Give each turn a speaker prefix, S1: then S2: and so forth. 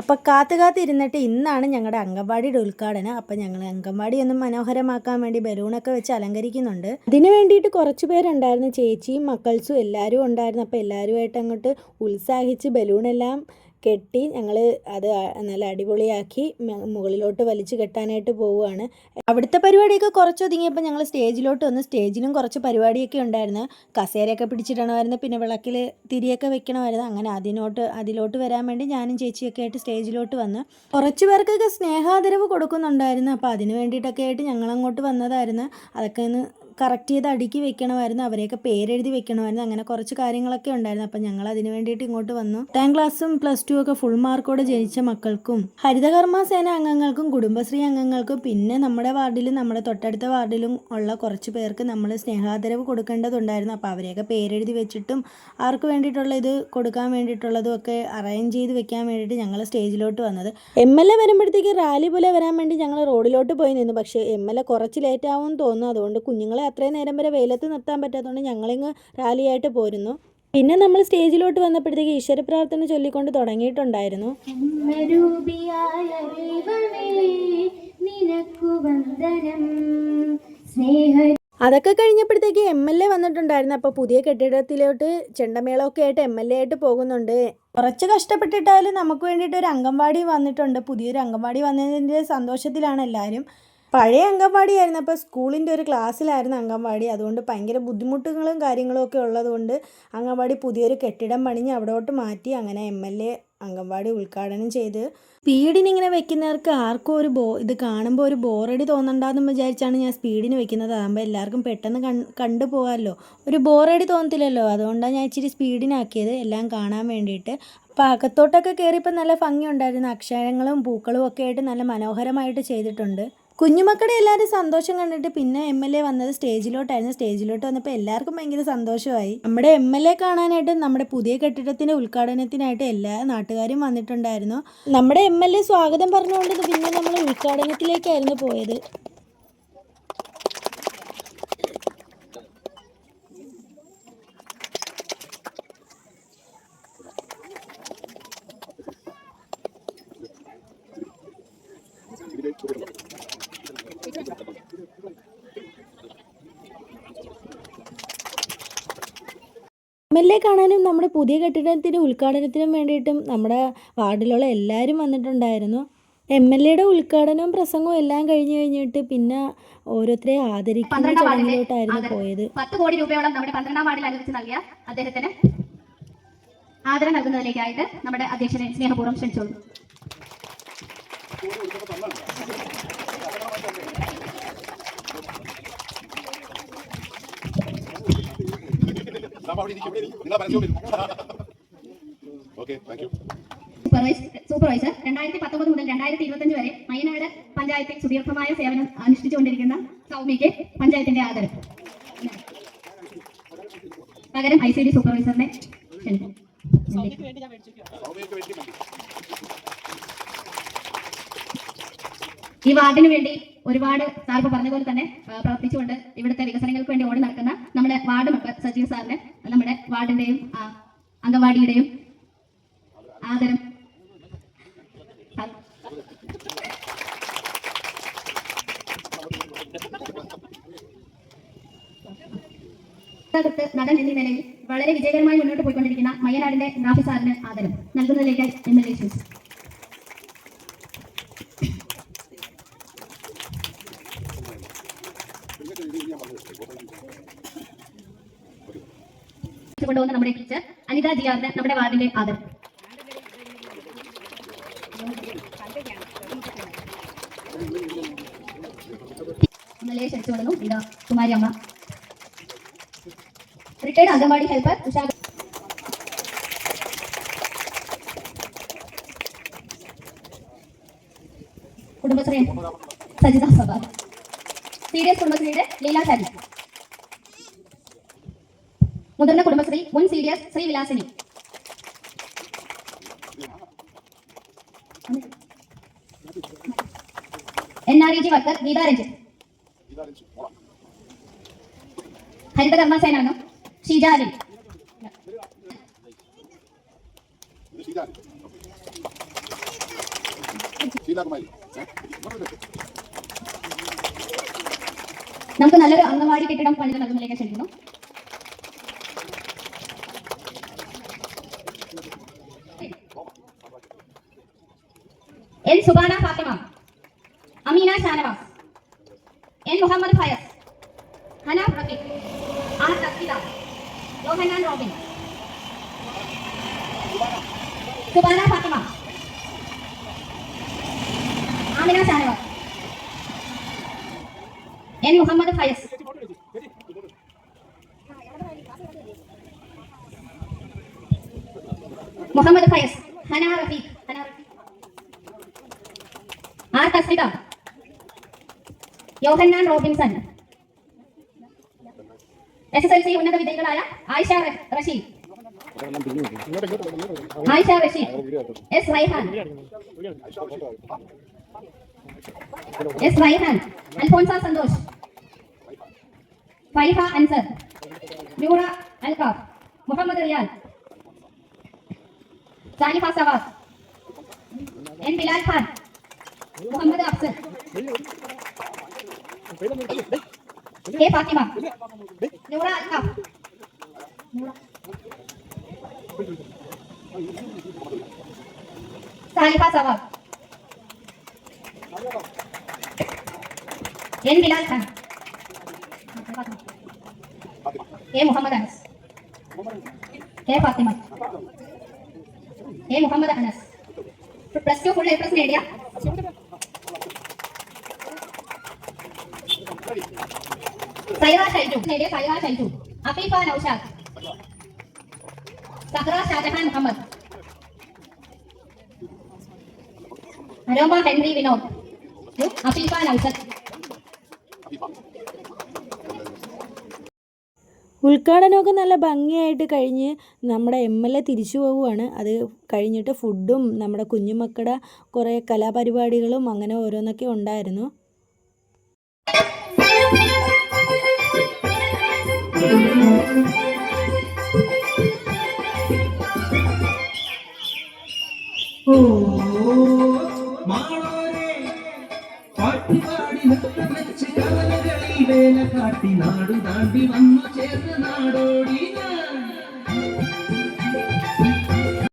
S1: അപ്പോൾ കാത്തു കാത്തിരുന്നിട്ട് ഇന്നാണ് ഞങ്ങളുടെ അംഗൻവാടിയുടെ ഉദ്ഘാടനം. അപ്പോൾ ഞങ്ങൾ അംഗൻവാടി ഒന്ന് മനോഹരമാക്കാൻ വേണ്ടി ബലൂണൊക്കെ വെച്ച് അലങ്കരിക്കുന്നുണ്ട്. അതിന് വേണ്ടിയിട്ട് കുറച്ച് പേരുണ്ടായിരുന്നു. ചേച്ചിയും മക്കൾസും എല്ലാവരും ഉണ്ടായിരുന്നു. അപ്പോൾ എല്ലാവരുമായിട്ട് അങ്ങോട്ട് ഉത്സാഹിച്ച് ബലൂണെല്ലാം കെട്ടി ഞങ്ങൾ അത് നല്ല അടിപൊളിയാക്കി മുകളിലോട്ട് വലിച്ചു കെട്ടാനായിട്ട് പോവുകയാണ്. അവിടുത്തെ പരിപാടിയൊക്കെ കുറച്ച് ഒതുങ്ങിയപ്പോൾ ഞങ്ങൾ സ്റ്റേജിലോട്ട് വന്ന് സ്റ്റേജിലും കുറച്ച് പരിപാടിയൊക്കെ ഉണ്ടായിരുന്നു. കസേരയൊക്കെ പിടിച്ചിടണമായിരുന്നു പിന്നെ വിളക്കിൽ തിരിയൊക്കെ വെക്കണമായിരുന്നു. അങ്ങനെ അതിനോട്ട് അതിലോട്ട് വരാൻ വേണ്ടി ഞാനും ചേച്ചിയൊക്കെ ആയിട്ട് സ്റ്റേജിലോട്ട് വന്ന് കുറച്ച് പേർക്കൊക്കെ സ്നേഹാദരവ് കൊടുക്കുന്നുണ്ടായിരുന്നു. അപ്പോൾ അതിന് വേണ്ടിയിട്ടൊക്കെ ആയിട്ട് ഞങ്ങളങ്ങോട്ട് വന്നതായിരുന്നു. അതൊക്കെ ഒന്ന് കറക്റ്റ് ചെയ്ത് അടുക്കി വെക്കണമായിരുന്നു അവരെയൊക്കെ പേരെഴുതി വെക്കണമായിരുന്നു അങ്ങനെ കുറച്ച് കാര്യങ്ങളൊക്കെ ഉണ്ടായിരുന്നു. അപ്പം ഞങ്ങൾ അതിന് വേണ്ടിയിട്ട് ഇങ്ങോട്ട് വന്നു. പത്താം ക്ലാസ്സും പ്ലസ് ടു ഒക്കെ ഫുൾ മാർക്കോടെ ജനിച്ച മക്കൾക്കും ഹരിതകർമ്മ സേന അംഗങ്ങൾക്കും കുടുംബശ്രീ അംഗങ്ങൾക്കും പിന്നെ നമ്മുടെ വാർഡിലും നമ്മുടെ തൊട്ടടുത്ത വാർഡിലും ഉള്ള കുറച്ച് പേർക്ക് നമ്മൾ സ്നേഹാദരവ് കൊടുക്കേണ്ടതുണ്ടായിരുന്നു. അപ്പോൾ അവരെയൊക്കെ പേരെഴുതി വെച്ചിട്ടും ആർക്ക് വേണ്ടിയിട്ടുള്ള ഇത് കൊടുക്കാൻ വേണ്ടിയിട്ടുള്ളതും ഒക്കെ അറേഞ്ച് ചെയ്ത് വെക്കാൻ വേണ്ടിയിട്ട് ഞങ്ങൾ സ്റ്റേജിലോട്ട് വന്നത്. എം എൽ എ വരുമ്പോഴത്തേക്ക് റാലി പോലെ വരാൻ വേണ്ടി ഞങ്ങൾ റോഡിലോട്ട് പോയി നിന്നു. പക്ഷേ എം എൽ എ കുറച്ച് ലേറ്റ് ആവുമെന്ന് തോന്നുന്നു. അതുകൊണ്ട് കുഞ്ഞുങ്ങളെ അത്രയും നേരം വരെ വെയിലത്ത് നിർത്താൻ പറ്റാത്തതുകൊണ്ട് ഞങ്ങളിങ്ങ് റാലിയായിട്ട് പോരുന്നു. പിന്നെ നമ്മൾ സ്റ്റേജിലോട്ട് വന്നപ്പോഴത്തേക്ക് ഈശ്വര പ്രാർത്ഥന ചൊല്ലിക്കൊണ്ട് തുടങ്ങിയിട്ടുണ്ടായിരുന്നു. അതൊക്കെ കഴിഞ്ഞപ്പോഴത്തേക്ക് എം എൽ എ വന്നിട്ടുണ്ടായിരുന്നു. അപ്പോൾ പുതിയ കെട്ടിടത്തിലോട്ട് ചെണ്ടമേളമൊക്കെ ആയിട്ട് എം എൽ എ ആയിട്ട് പോകുന്നുണ്ട്. കുറച്ച് കഷ്ടപ്പെട്ടിട്ടാലും നമുക്ക് വേണ്ടിയിട്ട് ഒരു അംഗൻവാടി വന്നിട്ടുണ്ട്. പുതിയൊരു അംഗൻവാടി വന്നതിന്റെ സന്തോഷത്തിലാണ് എല്ലാവരും. പഴയ അംഗൻവാടിയായിരുന്നു അപ്പോൾ സ്കൂളിന്റെ ഒരു ക്ലാസ്സിലായിരുന്നു അംഗൻവാടി. അതുകൊണ്ട് ഭയങ്കര ബുദ്ധിമുട്ടുകളും കാര്യങ്ങളും ഒക്കെ ഉള്ളതുകൊണ്ട് അംഗൻവാടി പുതിയൊരു കെട്ടിടം പണിഞ്ഞ് അവിടോട്ട് മാറ്റി അങ്ങനെ എം എൽ എ അംഗൻവാടി ഉദ്ഘാടനം ചെയ്ത്. സ്പീഡിന് ഇങ്ങനെ വെക്കുന്നവർക്ക് ആർക്കും ഒരു ബോ ഇത് കാണുമ്പോൾ ഒരു ബോറടി തോന്നണ്ടെന്ന് വിചാരിച്ചാണ് ഞാൻ സ്പീഡിന് വെക്കുന്നത്. അതാകുമ്പോൾ എല്ലാവർക്കും പെട്ടെന്ന് കൺ കണ്ടു പോകാമല്ലോ. ഒരു ബോറടി തോന്നത്തില്ലല്ലോ. അതുകൊണ്ടാണ് ഞാൻ ഇച്ചിരി സ്പീഡിനാക്കിയത്. എല്ലാം കാണാൻ വേണ്ടിയിട്ട്. അപ്പോൾ അകത്തോട്ടൊക്കെ കയറിയപ്പോൾ നല്ല ഭംഗിയുണ്ടായിരുന്നു. അക്ഷരങ്ങളും പൂക്കളും ഒക്കെ ആയിട്ട് നല്ല മനോഹരമായിട്ട് ചെയ്തിട്ടുണ്ട്. കുഞ്ഞുമക്കളുടെ എല്ലാവരും സന്തോഷം കണ്ടിട്ട് പിന്നെ എം എൽ എ വന്നത് സ്റ്റേജിലോട്ടായിരുന്നു. സ്റ്റേജിലോട്ട് വന്നപ്പോൾ എല്ലാവർക്കും ഭയങ്കര സന്തോഷമായി. നമ്മുടെ എം എൽ എ കാണാനായിട്ട് നമ്മുടെ പുതിയ കെട്ടിടത്തിന്റെ ഉദ്ഘാടനത്തിനായിട്ട് എല്ലാ നാട്ടുകാരും വന്നിട്ടുണ്ടായിരുന്നു. നമ്മുടെ എം എൽ എ സ്വാഗതം പറഞ്ഞുകൊണ്ട് പിന്നെ നമ്മൾ ഉദ്ഘാടനത്തിലേക്കായിരുന്നു പോയത്. എം എൽ എ കാണാനും നമ്മുടെ പുതിയ കെട്ടിടത്തിന്റെ ഉദ്ഘാടനത്തിനും വേണ്ടിയിട്ടും നമ്മുടെ വാർഡിലുള്ള എല്ലാവരും വന്നിട്ടുണ്ടായിരുന്നു. എം എൽ എയുടെ ഉദ്ഘാടനവും പ്രസംഗവും എല്ലാം കഴിഞ്ഞ് കഴിഞ്ഞിട്ട് പിന്നെ ഓരോരുത്തരെ ആദരിക്കുന്ന ചടങ്ങിലോട്ടായിരുന്നു പോയത്.
S2: പത്ത് കോടി രൂപയോളം നമ്മുടെ പന്ത്രണ്ടാം വാർഡിൽ അനുവദിച്ച് നൽകിയ അദ്ദേഹത്തിന് ആദരം നൽകുന്നതിലേക്കായിട്ട് നമ്മുടെ അധ്യക്ഷനെ സ്നേഹപൂർവം ക്ഷണിച്ചോളൂ സൂപ്പർവൈസർ രണ്ടായിരത്തി പത്തൊമ്പത് മുതൽ രണ്ടായിരത്തി ഇരുപത്തഞ്ച് വരെ മയനാട് പഞ്ചായത്തിൽ സുദീർഘമായ സേവനം അനുഷ്ഠിച്ചുകൊണ്ടിരിക്കുന്ന സൗമ്യയ്ക്ക് പഞ്ചായത്തിന്റെ ആദരം. പകരം ഐ സി ഡി സൂപ്പർവൈസറിനെ ക്ഷണിക്കും ഈ വാർഡിന് വേണ്ടി ഒരുപാട് സാർ പറഞ്ഞ പോലെ തന്നെ പ്രവർത്തിച്ചുകൊണ്ട് ഇവിടുത്തെ വികസനങ്ങൾക്ക് വേണ്ടി ഓടി നടക്കുന്ന നമ്മുടെ വാർഡ് മെമ്പർ സജീവ് സാറിന് വാർഡിന്റെയും അംഗൻവാടിയുടെയും ആദരം. നടൻ എന്നീ നിലയിൽ വളരെ വിജയകരമായി മുന്നോട്ട് പോയിക്കൊണ്ടിരിക്കുന്ന മയ്യനാടിന്റെ നാഫി സാറിന് ആദരം. നൽകുന്നതിലേക്ക് എം എൽ എ കൊണ്ടുവന്ന നമ്മുടെ ടീച്ചർ അനിത ജിയാറിന് നമ്മുടെ വാർഡിന്റെ ആദരം. ഇതാ കുമാരി അമ്മ. റിട്ടയർഡ് അംഗൻവാടി ഹെൽപ്പർ ഉഷാ കുടുംബശ്രീ സജിത സഭ സീരിയസ് കുടുംബശ്രീയുടെ ലീല ഷാജി മുതിർന്ന കുടുംബശ്രീ മുൻ serious Srivilasini N R E G worker Geetha Ranjith ഹരിതകർമ്മ സേനാംഗം? നമുക്ക് നല്ലൊരു അംഗൻവാടി കെട്ടിടം പണിത് നൽകുന്നതിലേക്ക് ക്ഷണിക്കുന്നു. N Subana Fathima Ameena Shanavas N Muhammad Fayas Hanaf Rafeeq R Taskita Yohannan Robin Subana Fathima Amina Shanavas N Muhammad Fayas Muhammad Fayas Hana Rafeeq Hana Rafeeq R Thaslika Yohannan Robinson. S S L C ഉന്നത വിജയികളായ Ayisha Rasheed Ayisha Rasheed S Raihan. S Raihan. Alphonsa Santhosh. Faiha Ansar. Noora Alkhaf. Muhammad Riyal. Sanifa Savas N Bilal Khan. Muhammad Afsal K Fathima Noora Alkaf Noora. Sanifa Savas N Bilal Khan K Muhammad Anas K Fathima A Muhammad Anas plus two full A plus നേടിയ സൈറ ഷൈജു നേടിയ Saira Shaiju Afeefa Noushad Sahara Shajahan Muhammad aroma Henry Vinod Afeefa Noushad
S1: ഉദ്ഘാടനമൊക്കെ നല്ല ഭംഗിയായിട്ട് കഴിഞ്ഞ് നമ്മുടെ M L A തിരിച്ചു പോവുകയാണ്. അത് കഴിഞ്ഞിട്ട് ഫുഡും നമ്മുടെ കുഞ്ഞുമക്കളുടെ കുറേ കലാപരിപാടികളും അങ്ങനെ ഓരോന്നൊക്കെ ഉണ്ടായിരുന്നു.
S3: കാട്ടി നാടു താണ്ടി വന്നു ചേർന്ന് നാടോടി ഞാൻ